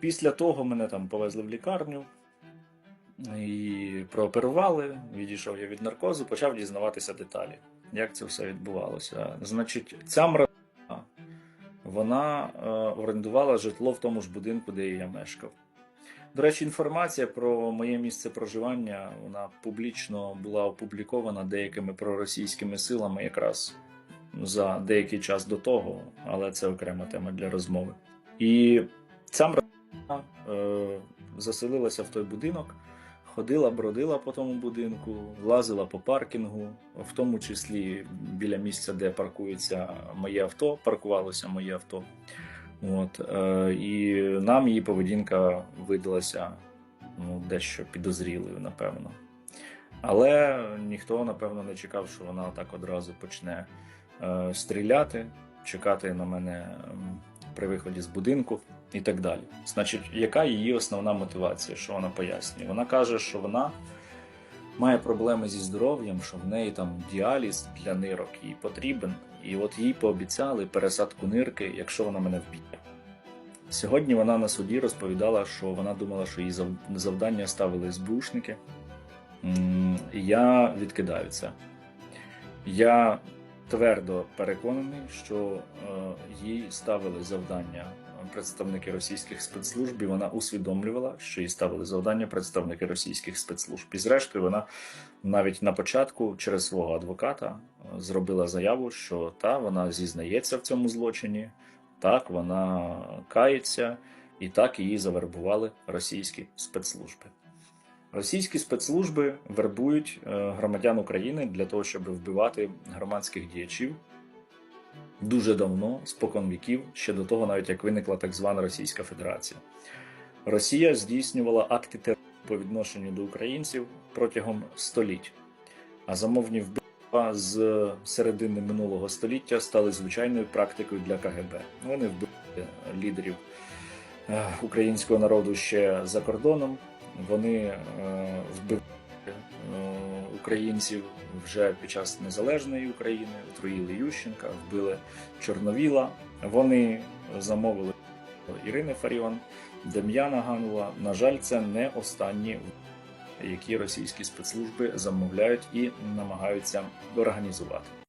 Після того мене там повезли в лікарню і прооперували. Відійшов я від наркозу, почав дізнаватися деталі, як це все відбувалося. Значить, ця мраза, вона е, орендувала житло в тому ж будинку, де я мешкав. До речі, інформація про моє місце проживання вона публічно була опублікована деякими проросійськими силами якраз за деякий час до того, але це окрема тема для розмови. І ця мраза заселилася в той будинок, ходила, бродила по тому будинку, лазила по паркінгу, в тому числі біля місця, де паркується моє авто, паркувалося моє авто. От, е, і нам її поведінка видалася ну, дещо підозрілою, напевно. Але ніхто, напевно, не чекав, що вона так одразу почне е, стріляти, чекати на мене при виході з будинку і так далі. Значить, яка її основна мотивація? Що вона пояснює? Вона каже, що вона має проблеми зі здоров'ям, що в неї там діаліз для нирок їй потрібен, і от їй пообіцяли пересадку нирки, якщо вона мене вб'є. Сьогодні вона на суді розповідала, що вона думала, що їй завдання ставили СБУшники. М, Я відкидаю це. Я твердо переконаний, що е, їй ставили завдання представники російських спецслужб, і вона усвідомлювала, що їй ставили завдання представники російських спецслужб. І зрештою, вона навіть на початку через свого адвоката е, зробила заяву, що та вона зізнається в цьому злочині, так вона кається, і так її завербували російські спецслужби. Російські спецслужби вербують е, громадян України для того, щоб вбивати громадських діячів дуже давно, спокон віків, ще до того, навіть як виникла так звана Російська Федерація. Росія здійснювала акти терору по відношенню до українців протягом століть, а замовні вбивства з середини минулого століття стали звичайною практикою для КГБ. Вони вбили лідерів е, українського народу ще за кордоном. Вони е, вбивали українців вже під час незалежної України, отруїли Ющенка, вбили Чорновіла. Вони замовили Ірини Фаріон, Дем'яна Ганула. На жаль, це не останні, які російські спецслужби замовляють і намагаються організувати.